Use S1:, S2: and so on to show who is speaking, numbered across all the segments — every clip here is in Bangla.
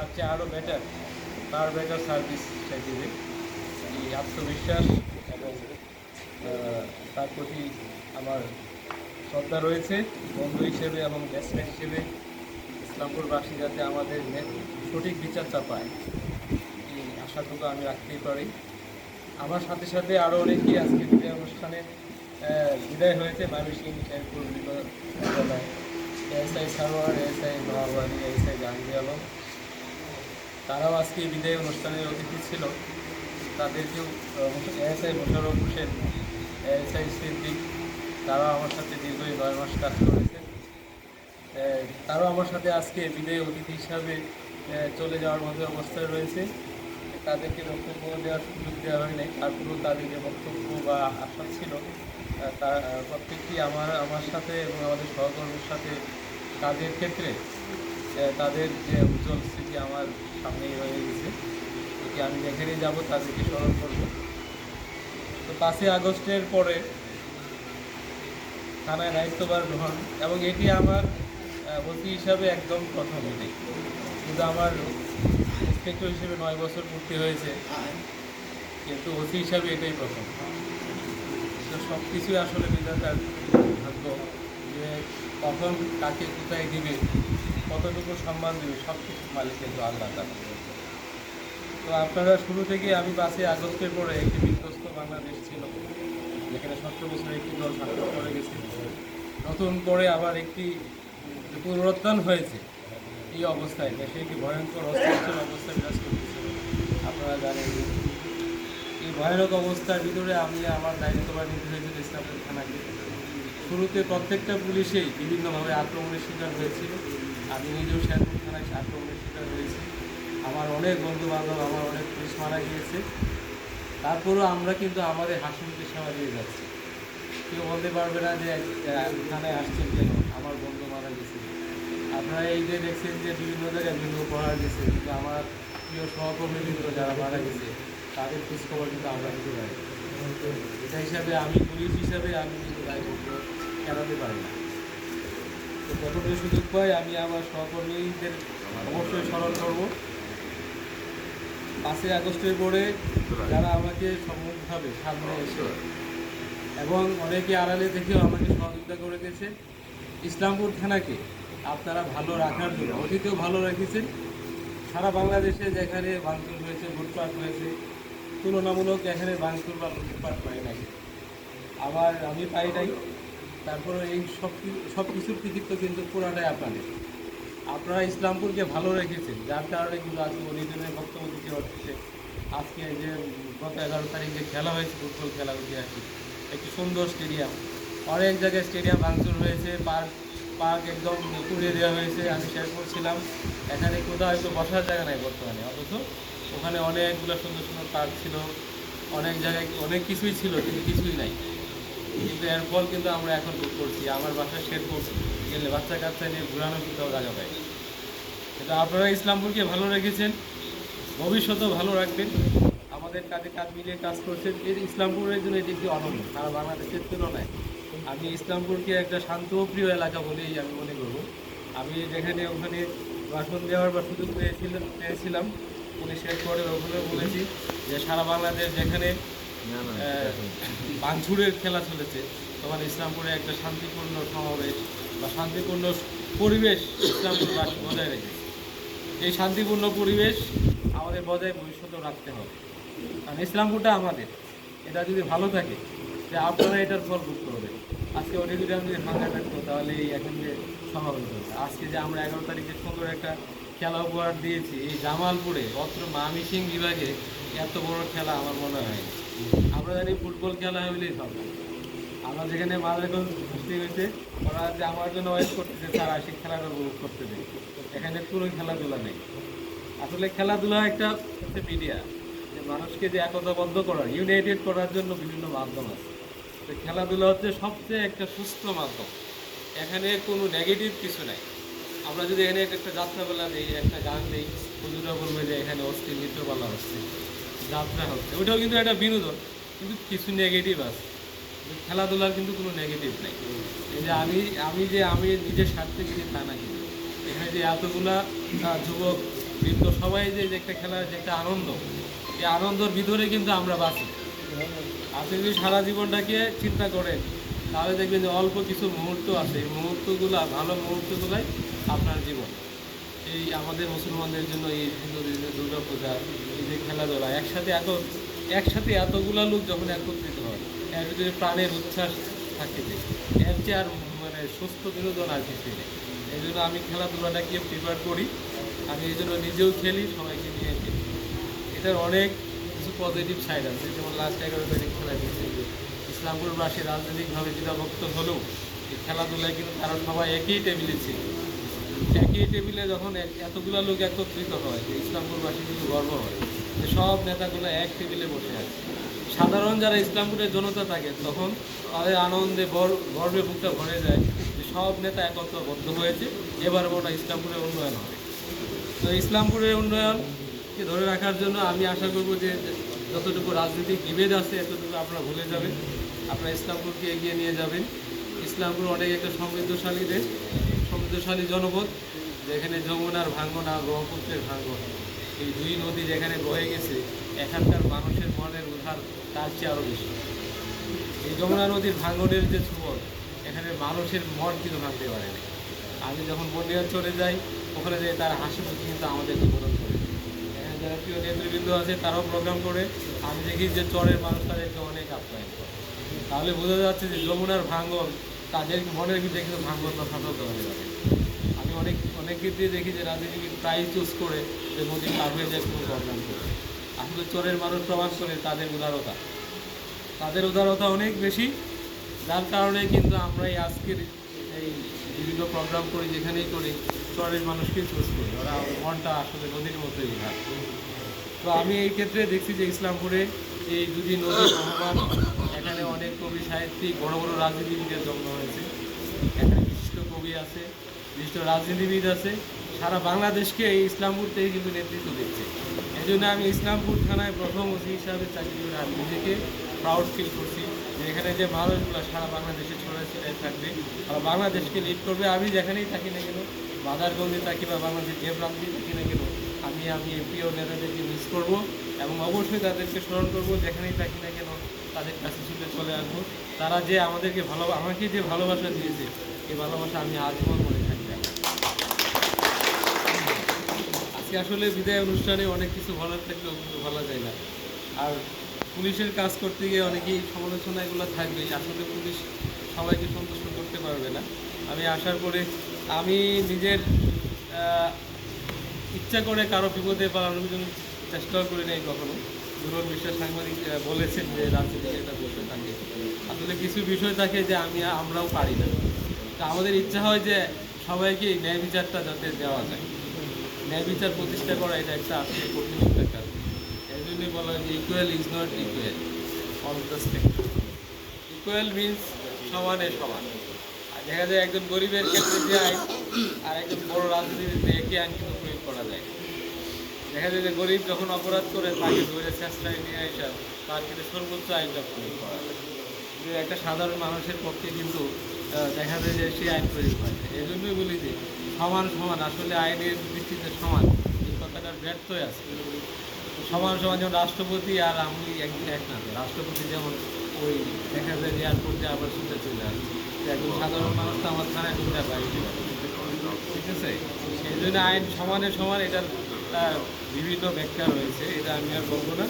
S1: তার চেয়ে আরও বেটার তার বেটার সার্ভিস সে দেবে। এই আত্মবিশ্বাস এবং তার প্রতি আমার শ্রদ্ধা রয়েছে। বন্ধু হিসেবে এবং ব্যাটসম্যান হিসেবে ইসলামপুরবাসী যাতে আমাদের সঠিক বিচারটা পায়, এই আশাটুকু আমি রাখতেই পারি। আমার সাথে সাথে আরও অনেকেই আজকে বিদায় অনুষ্ঠানে বিদায় হয়েছে। ময়মনসিংহ শেরপুর বিশ্ববিদ্যালয় SI Sarwar SI Mahabani SI Jahangir Alam. তারাও আজকে বিদায় অনুষ্ঠানের অতিথি ছিল। তাদেরকেও এসআই মোশারফ হোসেন এসআই সিদ্দিক, তারাও আমার সাথে দীর্ঘ নয় মাস কাজ করেছেন তারাও আমার সাথে আজকে বিদায় অতিথি হিসাবে চলে যাওয়ার মধ্যে অবস্থায় রয়েছে। তাদেরকে বক্তব্য দেওয়ার সুযোগ দেওয়া হয়নি তারপরেও তাদের যে বক্তব্য বা আশা ছিল তা, প্রত্যেকটি আমার আমার সাথে এবং আমাদের সহকর্মীর সাথে কাজের ক্ষেত্রে তাদের যে উজ্জ্বল স্মৃতি আমার সামনেই রয়ে গেছে। এটি আমি যেখানেই যাব তাদেরকে স্মরণ করব। তো পাঁচই আগস্টের পরে থানায় দায়িত্বভার গ্রহণ এবং এটি আমার অতি হিসাবে একদম প্রথম এটি। কিন্তু আমার ইন্সপেক্টর হিসেবে নয় বছর পূর্তি হয়েছে, কিন্তু ওসি হিসাবে এটাই প্রথম। তো সব কিছুই আসলে বিধাতার ভাগ্য যে কখন কাকে কোথায় দিবে কতটুকু সম্মান দেবে সব কিছু মালিক কিন্তু আল্লাহ তাআলা। তো আপনারা শুরু থেকে আমি বাসে আগস্টের পরে একটি বিধ্বস্ত বাংলাদেশ ছিল, যেখানে সতেরো বছর একটি দল শাসন করে গেছে নতুন করে আবার একটি পুনরুত্থান হয়েছে, এই অবস্থায় দেশে একটি ভয়ঙ্কর অস্থিতিশীল অবস্থা বিরাজ করতেছে। আপনারা জানেন এই ভয়ানক অবস্থার ভিতরে আমি আমার দায়িত্বভার নিতে হয়েছিল ইসলামপুর থানাকে। শুরুতে প্রত্যেকটা পুলিশেই বিভিন্নভাবে আক্রমণের শিকার হয়েছিল। আমি নিজেও শেরপুর থানায় আক্রমণের শিকার হয়েছি। আমার অনেক বন্ধু বান্ধব আমার অনেক পুলিশ মারা গিয়েছে। তারপরেও আমরা কিন্তু আমাদের হাসি মুখে সেবা দিয়ে যাচ্ছি। কেউ বলতে পারবে না যে থানায় আসছেন কেন? আমার বন্ধু মারা গেছে। আপনারা এই যে দেখছেন যে বিভিন্ন জায়গায় বিভিন্ন উপহার গেছে কিন্তু আমার প্রিয় সহকর্মী কিন্তু যারা মারা গেছে, তাদের খোঁজখবর কিন্তু আমরা দিতে পারি। এটা হিসাবে আমি পুলিশ হিসাবে আমি কিন্তু দায়িত্ব এড়াতে পারি না? তো যতটুকু সুযোগ পাই, আমি আমার সহকর্মীদের অবশ্যই স্মরণ করব। পাঁচই আগস্টের পরে যারা আমাকে সম্মুখভাবে সামনে এসে এবং অনেকে আড়ালে থেকেও আমাকে সহযোগিতা করে গেছে, ইসলামপুর থানাকে আপনারা ভালো রাখার জন্য, অতীতেও ভালো রেখেছেন। সারা বাংলাদেশে যেখানে ভাঙচুর হয়েছে, লুটপাট হয়েছে, তুলনামূলক এখানে ভাঙচুর বা লুটপাট হয় নাই। আবার আমি পাই নাই। তারপরে এই সব কি- সব কিছুর কৃতিত্ব কিন্তু পুরাটাই আপনাদের। আপনারা ইসলামপুরকে ভালো রেখেছেন, যার কারণে কিন্তু আজকে অনিজনের বক্তব্য দিতে হচ্ছে আজকে যে গত এগারো তারিখে খেলা হয়েছে, ফুটবল খেলা ঐতিহাসিক একটি সুন্দর স্টেডিয়াম। অনেক জায়গায় স্টেডিয়াম ভাঙচুর হয়েছে, পার্ক পার্ক একদম পুড়িয়ে দেওয়া হয়েছে, আমি শেয়ার করছিলাম। এখানে কোথাও একটু বসার জায়গা নাই বর্তমানে, অথচ ওখানে অনেকগুলো সুন্দর সুন্দর পার্ক ছিল। অনেক জায়গায় অনেক কিছুই ছিল, কিন্তু কিছুই নাই। কিন্তু এর ফল কিন্তু আমরা এখন ভোগ করছি। আমার বাসায় শেরপুর। গেলে বাচ্চা কাচ্চা নিয়ে ঘুরানো কোথাও জায়গা পাই। কিন্তু আপনারা ইসলামপুরকে ভালো রেখেছেন। ভবিষ্যতেও ভালো রাখবেন। আমাদের কাজে কাজ মিলিয়ে কাজ করছেন। এই ইসলামপুরের জন্য এটি একটি অনন্য। সারা বাংলাদেশের তুলনায় আমি ইসলামপুরকে একটা শান্তপ্রিয় এলাকা বলেই আমি মনে করব। আমি যেখানে ওখানে ভাষণ দেওয়ার বা সুযোগ পেয়েছিলাম পেয়েছিলাম। পুলিশের পরে ওখানে বলেছি যে সারা বাংলাদেশ যেখানে বাঞ্ছুরের খেলা চলেছে। তখন ইসলামপুরে একটা শান্তিপূর্ণ সমাবেশ বা শান্তিপূর্ণ পরিবেশ ইসলামপুরবাসী বজায় রেখেছে। এই শান্তিপূর্ণ পরিবেশ আমাদের বজায় ভবিষ্যতেও রাখতে হবে। কারণ ইসলামপুরটা আমাদের। এটা যদি ভালো থাকে যে আপনারা এটার ফল ভোগ করবেন। আজকে অডিটোরিয়াম যদি ফাঁকা থাকতো তাহলে এই এখন যে সমাবেশ হতো আজকে যে আমরা এগারো তারিখে সুন্দর একটা খেলা উপহার দিয়েছি এই জামালপুরে অত্র মামিসিং বিভাগে এত বড় খেলা আমার মনে হয় না। আমরা জানি ফুটবল খেলা হইলেই সব। আমরা যেখানে মাদারগঞ্জ বৃষ্টি হয়েছে, ওরা যে আমার জন্য ওয়েট করতেছে, তার আশিক খেলাটা উপভোগ করতে দেয় এখানে কোনো খেলাধুলা নেই। আসলে খেলাধুলা একটা হচ্ছে মিডিয়া যে মানুষকে যে একতাবদ্ধ করার ইউনাইটেড করার জন্য বিভিন্ন মাধ্যম আছে। তো খেলাধুলা হচ্ছে সবচেয়ে একটা সুস্থ মাধ্যম। এখানে কোনো নেগেটিভ কিছু নাই। আমরা যদি এখানে একটা যাত্রাপালা দিই একটা গান দিই, হুজুরা বলবে যে এখানে অস্থির নৃত্যপালা হচ্ছে যাত্রা হচ্ছে। ওটাও কিন্তু একটা বিনোদন, কিন্তু কিছু নেগেটিভ আছে। খেলাধুলার কিন্তু কোনো নেগেটিভ নাই। এই যে আমি আমি যে, আমি নিজের স্বার্থে গিয়ে তা না কিন্তু এখানে যে এতগুলা যুবক কিন্তু সবাই যে একটা খেলার যে একটা আনন্দ, এই আনন্দর ভিতরে কিন্তু আমরা বাঁচি। আপনি যদি সারা জীবনটাকে চিন্তা করেন, তাহলে দেখবেন যে অল্প কিছু মুহূর্ত আছে। এই মুহূর্তগুলা, ভালো মুহূর্তগুলাই আপনার জীবন। এই আমাদের মুসলমানদের জন্য এই হিন্দুদের দুর্গা পূজা যে খেলাধুলা, একসাথে এত, একসাথে এতগুলা লোক যখন একত্রিত হয়, এর ভিতরে প্রাণের উচ্ছ্বাস থাকে যে, এর চেয়ে আর মানে সুস্থ বিনোদন আর কিছুই নেই। এই জন্য আমি খেলাধুলাটাকে প্রিফার করি, আমি এই জন্য নিজেও খেলি, সবাইকে নিয়ে খেলি। এটার অনেক কিছু পজিটিভ সাইড আছে, যেমন লাস্ট এগারো তারিখ খেলা দিয়েছে যে, ইসলামপুরবাসী রাজনৈতিকভাবে দ্বিধাভক্ত হলেও এই খেলাধুলায় কিন্তু তারা সবাই একই টেবিলে ছিল। একই টেবিলে যখন এতগুলো লোক একত্রিত হয়, যে ইসলামপুরবাসী কিন্তু গর্ব হয়, যে সব নেতাগুলো এক টেবিলে বসে আছে। সাধারণ যারা ইসলামপুরের জনতা থাকে, তখন তাদের আনন্দে গর্বে বুকটা ভরে যায় যে সব নেতা একত্রবদ্ধ হয়েছে, এবার ওটা ইসলামপুরের উন্নয়ন হবে। তো ইসলামপুরের উন্নয়নকে ধরে রাখার জন্য আমি আশা করব যে যতটুকু রাজনৈতিক বিভেদ আছে, এতটুকু আপনারা ভুলে যাবেন। আপনারা ইসলামপুরকে এগিয়ে নিয়ে যাবেন। ইসলামপুর অনেক একটা সমৃদ্ধশালী দেশ। সমৃদ্ধশালী জনপদ, যেখানে যমুনার ভাঙ্গন আর ব্রহ্মপুত্রের ভাঙ্গন। এই দুই নদী যেখানে বয়ে গেছে, এখানকার মানুষের মনের উদ্ধার তার চেয়ে আরও বেশি। এই যমুনা নদীর ভাঙ্গনের যে সুবল এখানে মানুষের মন কিন্তু ভাঙতে পারে না। আমি যখন বন্ডিয়া চলে যাই, ওখানে যাই তার হাসি কিন্তু আমাদেরকে বরণ করে। এখানে যারা প্রিয় নেতৃবৃন্দ আছে, তারাও প্রোগ্রাম করে। আমি দেখি যে চরের মানুষ তাদেরকে অনেক আপ্যায়ন করে। তাহলে বোঝা যাচ্ছে যে যমুনার ভাঙ্গন তাদের মনের ভিতরে কিন্তু বা ফাটল হয়ে যাবে। আমি অনেক অনেক ক্ষেত্রে দেখি যে রাজনীতি প্রায় চুজ করে যে নদী পার হয়ে যায় কোনো প্রবলেম করে আসলে চরের মানুষ প্রবাস করে তাদের উদারতা। তাদের উদারতা অনেক বেশি। যার কারণে কিন্তু আমরা এই আজকের এই বিভিন্ন প্রোগ্রাম করি, যেখানেই করি, চরের মানুষকে চুজ করি। ওরা মনটা আসলে নদীর মধ্যে তো আমি এই ক্ষেত্রে দেখছি যে ইসলামপুরে এই দুটি নদী রহমান অনেক বড় বড় রাজনীতিবিদের জন্ম হয়েছে। এখানে বিশিষ্ট কবি আছে, বিশিষ্ট রাজনীতিবিদ আছে। সারা বাংলাদেশকে এই ইসলামপুর থেকে কিন্তু নেতৃত্ব দিচ্ছে। এই জন্য আমি ইসলামপুর থানায় প্রথম ওসি হিসাবে চাকরি করে আমি নিজেকে প্রাউড ফিল করছি যে এখানে যে মানুষগুলো সারা বাংলাদেশে ছড়ায় ছিটায় থাকবে, আর বাংলাদেশকে লিড করবে। আমি যেখানেই থাকি না কেন, বাজারগঞ্জে থাকি বা বাংলাদেশ যে প্রান্তেই থাকি না কেন, আমি আমি প্রিয় নেতাদেরকে মিস করব এবং অবশ্যই তাদেরকে স্মরণ করব যেখানেই থাকি না কেন। তাদের কাছে ছুটে চলে আসব। তারা যে আমাদেরকে ভালো, আমাকে যে ভালোবাসা দিয়েছে, এই ভালোবাসা আমি আজীবন মনে থাকবে আজকে আসলে বিদায় অনুষ্ঠানে অনেক কিছু বলার থাকলেও কিন্তু বলা যায় না। আর পুলিশের কাজ করতে গিয়ে অনেকেই সমালোচনা এগুলো থাকবে আসলে পুলিশ সবাইকে সন্তুষ্ট করতে পারবে না। আমি আসার পরে আমি নিজের ইচ্ছা করে কারও বিপদে পালানোর জন্য চেষ্টাও করি নাই কখনো। দুরন বিশ্বাস সাংবাদিক বলেছেন যে রাজনীতিতে একটা বসে থাকে। আসলে কিছু বিষয় থাকে যে আমি আমরাও পারি না। তা আমাদের ইচ্ছা হয় যে সবাইকে ন্যায় বিচারটা যাতে দেওয়া যায়। ন্যায় বিচার প্রতিষ্ঠা করা এটা একটা আসলে কঠিন একটা কাজ। এই জন্যই বলা হয় যে equal is not equal on the spectrum equal means সমানে সমান। আর দেখা যায় একজন গরিবের ক্ষেত্রে যে আইন, আর একজন বড় রাজনীতিতে একই আইন কিন্তু প্রয়োগ করা যায়। দেখা যায় যে গরিব যখন অপরাধ করে, তাকে ধরে চেষ্টায় নিয়ে আসা তার কিন্তু সর্বোচ্চ আইন করা একটা সাধারণ মানুষের পক্ষে কিন্তু দেখা যায় যে সেই আইন প্রয়োগ হয় এই জন্যই বলি যে, সমান সমান, আসলে আইনের দৃষ্টিতে সমান, এই কথাটার ব্যর্থই আছে। সমান সমান যেমন রাষ্ট্রপতি আর আমি একদিন এক না, রাষ্ট্রপতি যেমন ওই দেখা যায় যে এয়ারপোর্টে আবার ছুটে চলে আসে। তো একজন সাধারণ মানুষ তো আমার থানায় ঢুকতে পারে। ঠিক আছে? সেই জন্য আইন সমানে সমান, এটার তার বিভিন্ন ব্যাখ্যা রয়েছে, এটা আমি আর বলব না।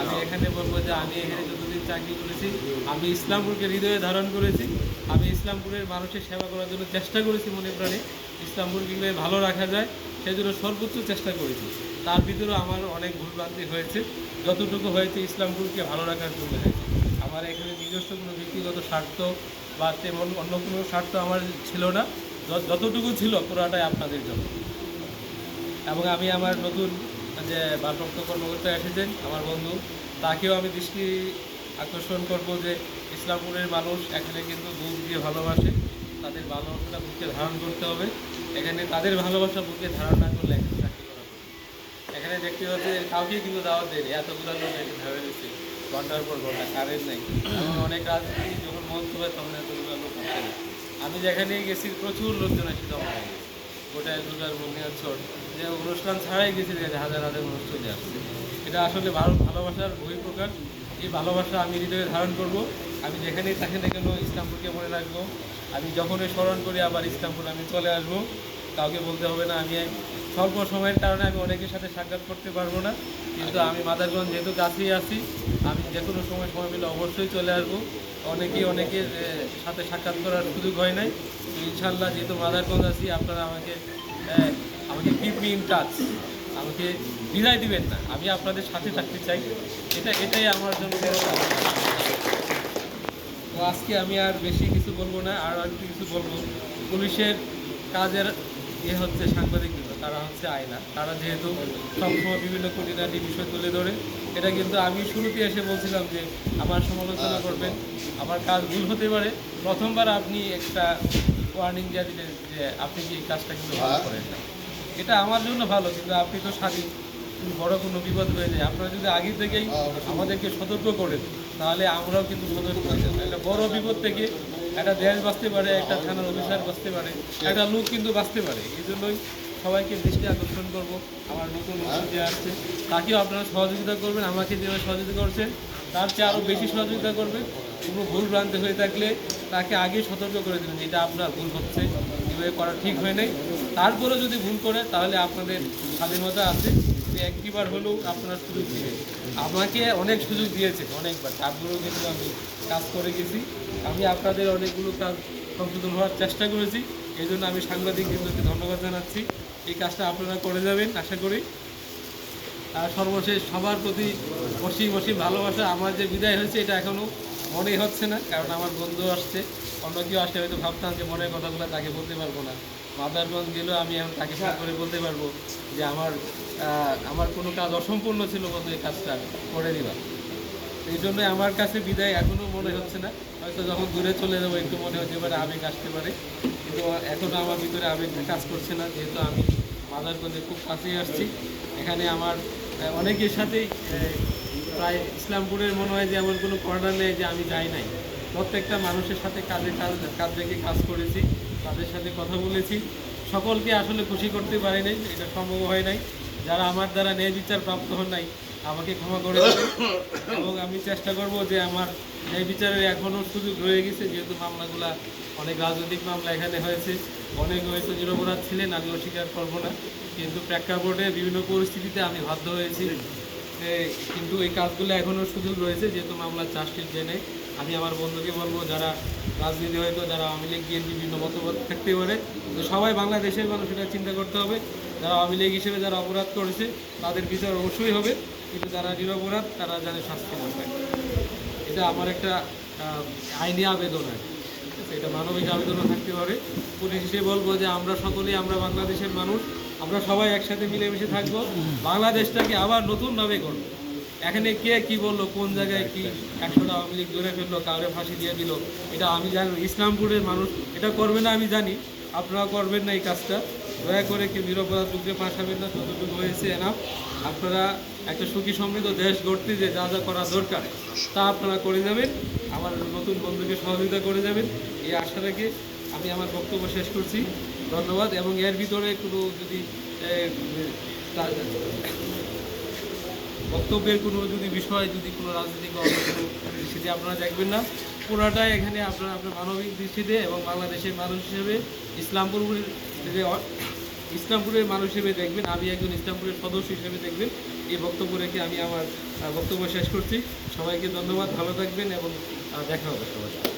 S1: আমি এখানে বলব যে আমি এখানে যতদিন চাকরি করেছি, আমি ইসলামপুরকে হৃদয়ে ধারণ করেছি। আমি ইসলামপুরের মানুষের সেবা করার জন্য চেষ্টা করেছি মনে প্রাণে। ইসলামপুরকে ভালো রাখা যায় সেই জন্য সর্বোচ্চ চেষ্টা করেছি। তার ভিতরেও আমার অনেক ভুলভ্রান্তি হয়েছে। যতটুকু হয়েছে ইসলামপুরকে ভালো রাখার জন্য হয়েছে। আমার এখানে নিজস্ব কোনো ব্যক্তিগত স্বার্থ বা তেমন অন্য কোনো স্বার্থ আমার ছিল না। যতটুকু ছিল পুরাটাই আপনাদের জন্য। এবং আমি আমার নতুন, যে ভারপ্রাপ্ত কর্মকর্তা এসেছেন, আমার বন্ধু, তাকেও আমি দৃষ্টি আকর্ষণ করব যে ইসলামপুরের মানুষ এখানে কিন্তু বুক দিয়ে ভালোবাসে। তাদের ভালোবাসাটা বুকে ধারণ করতে হবে। এখানে তাদের ভালোবাসা বুকে ধারণ না করলে এখানে চাকরি করা। এখানে দেখতে পাচ্ছি যে কাউকেই কিন্তু দাওয়াত দেয়নি। এতগুলো লোক এখানে ধরে দিচ্ছে। ঘণ্টার পর ঘণ্টা কারেন্ট নেই। এখন অনেক রাজনীতি, যখন মন হয় তখন এতগুলো লোক আমি যেখানেই গেছি, প্রচুর লোকজন হয়ে গেছে। গোটা এলাকার বন্যাচর যে অনুষ্ঠান ছাড়াই গেছে হাজার হাজার মানুষ চলে আসছে। এটা আসলে ভালো ভালোবাসার বহিঃপ্রকাশ। এই ভালোবাসা আমি হৃদয়ে ধারণ করব। আমি যেখানেই থাকি না কেন ইসলামপুরকে মনে রাখব। আমি যখনই স্মরণ করি, আবার ইসলামপুর আমি চলে আসব। কাউকে বলতে হবে না, আমি স্বল্প সময়ের কারণে আমি অনেকের সাথে সাক্ষাৎ করতে পারব না। কিন্তু আমি মাদারগঞ্জ যেহেতু কাছেই আছি, আমি যে কোনো সময় সময় পেলে অবশ্যই চলে আসব। অনেকেই অনেকের সাথে সাক্ষাৎ করার সুযোগ হয় নাই। ইনশাল্লাহ যেহেতু মাদারগঞ্জ আছি, আপনারা আমাকে আমাকে কিপ মি ইন টাচ আমাকে বিদায় দিবেন না, আমি আপনাদের সাথে থাকতে চাই। এটা, এটাই আমার জন্য তো আজকে আমি আর বেশি কিছু বলব না, আর একটু কিছু বলব। পুলিশের কাজের ইয়ে হচ্ছে সাংবাদিকরা তারা হচ্ছে আয়না। তারা যেহেতু সবসময় বিভিন্ন খুঁটিনাটি বিষয় তুলে ধরে, এটা কিন্তু আমি শুরুতে এসে বলছিলাম যে, আমার সমালোচনা করবেন, আমার কাজ ভুল হতে পারে। প্রথমবার আপনি একটা ওয়ার্নিং দিয়ে দিলেন যে আপনি কি এই কাজটা কিন্তু ভালো করেন না? এটা আমার জন্য ভালো কিন্তু আপনি তো স্বাধীন। বড় কোনো বিপদ হয়ে যায়। আপনারা যদি আগে থেকেই আমাদেরকে সতর্ক করেন তাহলে আমরাও কিন্তু সতর্ক হয়ে যাব। একটা বড় বিপদ থেকে একটা দেশ বাঁচতে পারে একটা থানার অফিসার বাঁচতে পারে একটা লোক কিন্তু বাঁচতে পারে। এই জন্যই সবাইকে দৃষ্টি আকর্ষণ করব। আমার নতুন ওষুধ যে আসছে তাকেও আপনারা সহযোগিতা করবেন আমাকে যেভাবে সহযোগিতা করছেন তার চেয়ে আরও বেশি সহযোগিতা করবেন। কোনো ভুল ভ্রান্তি হয়ে থাকলে তাকে আগে সতর্ক করে দিলেন এটা আপনার ভুল হচ্ছে, এভাবে করা ঠিক হয় নাই। তারপরেও যদি ভুল করে, তাহলে আপনাদের স্বাধীনতা আছে। যে একটিবার হলেও আপনার সুযোগ দিবে। আমাকে অনেক সুযোগ দিয়েছে, অনেকবার। তারপরেও কিন্তু আমি কাজ করে গেছি। আমি আপনাদের অনেকগুলো কাজ সংশোধন হওয়ার চেষ্টা করেছি। এই জন্য আমি সাংবাদিক বৃন্দকে ধন্যবাদ জানাচ্ছি। এই কাজটা আপনারা করে যাবেন, আশা করি। আর সর্বশেষ সবার প্রতি অসীম অসীম ভালোবাসা, আমার যে বিদায় হয়েছে, এটা এখনও মনে হচ্ছে না, কারণ আমার বন্ধু আসছে। অন্য কেউ আসলে হয়তো ভাবতাম যে মনের কথাগুলো তাকে বলতে পারব না। মাদারগঞ্জ গেলেও আমি এখন তাকে ফোন করে বলতে পারব যে আমার আমার কোনো কাজ অসম্পূর্ণ ছিল বন্ধু, এই কাজটা করে দিবা এই জন্য আমার কাছে বিদায় এখনও মনে হচ্ছে না। হয়তো যখন দূরে চলে যাব, একটু মনে হতে পারে আবেগ আসতে পারে। কিন্তু এখনও আমার ভিতরে আবেগ কাজ করছে না, যেহেতু আমি মাদারগঞ্জে খুব কাছেই আসছি। এখানে আমার অনেকের সাথেই প্রায় ইসলামপুরের মনে হয় যে এমন কোনো কর্নার নেই যে আমি যাই নাই। প্রত্যেকটা মানুষের সাথে কাজে কাজ কাজ রেখে কাজ করেছি, তাদের সাথে কথা বলেছি। সকলকে আসলে খুশি করতে পারি নাই, এটা সম্ভব হয় নাই। যারা আমার দ্বারা ন্যায় বিচার প্রাপ্ত হন নাই, আমাকে ক্ষমা করে এবং আমি চেষ্টা করব যে আমার ন্যায় বিচারের এখনও সুযোগ রয়ে গেছে, যেহেতু মামলাগুলা অনেক রাজনৈতিক মামলা এখানে হয়েছে। অনেক হয়তো নিরপরাধ ছিলেন আমি অস্বীকার করব না। কিন্তু প্রেক্ষাপটে বিভিন্ন পরিস্থিতিতে আমি বাধ্য হয়েছি। কিন্তু এই কাজগুলো এখনও সুযোগ রয়েছে, যেহেতু মামলার চার্জশিট জেনে আমি আমার বন্ধুকে বলব, যারা রাজনীতি হয়তো, যারা আওয়ামী লীগ বিভিন্ন মতবাদ থাকতে পারে, তো সবাই বাংলাদেশের মানুষ এটা চিন্তা করতে হবে। যারা আওয়ামী লীগ হিসেবে যারা অপরাধ করেছে, তাদের বিচার অবশ্যই হবে। কিন্তু যারা নিরপরাধ, তারা জানে শাস্তি করবে এটা আমার একটা আইনি আবেদন আর? এটা মানবিক আবেদনও থাকতে পারে। পুলিশ হিসেবে বলব যে, আমরা সকলেই, আমরা বাংলাদেশের মানুষ আমরা সবাই একসাথে মিলেমিশে থাকব। বাংলাদেশটাকে আবার নতুনভাবে করব এখানে কে কি বলল, কোন জায়গায় কি একশোটা আওয়ামী লীগ ধরে ফেলল, কাউরে ফাঁসি দিয়ে দিল, এটা আমি জানি। ইসলামপুরের মানুষ এটা করবে না আমি জানি, আপনারা করবেন না এই কাজটা। দয়া করে কেউ নিরপরাধ লোককে ফাঁসাবেন না, যতটুকু হয়েছে এনাফ আপনারা একটা সুখী সমৃদ্ধ দেশ গড়তে যে যা যা করা দরকার, তা আপনারা করে যাবেন। আমার নতুন বন্ধুকে সহযোগিতা করে যাবেন। এই আশা রেখে আমি আমার বক্তব্য শেষ করছি। ধন্যবাদ, এবং এর ভিতরে কোনো যদি বক্তব্যের কোনো যদি বিষয়, যদি কোনো রাজনৈতিক দৃষ্টিতে আপনারা দেখবেন না। পুরোটাই এখানে আপনারা, আপনার মানবিক দৃষ্টিতে এবং বাংলাদেশের মানুষ হিসেবে ইসলামপুরের ইসলামপুরের মানুষ হিসেবে দেখবেন, আমি একজন ইসলামপুরের সদস্য হিসেবে দেখবেন। এই বক্তব্য রেখে আমি আমার, বক্তব্য শেষ করছি। সবাইকে ধন্যবাদ, ভালো থাকবেন এবং দেখা হবে সবাই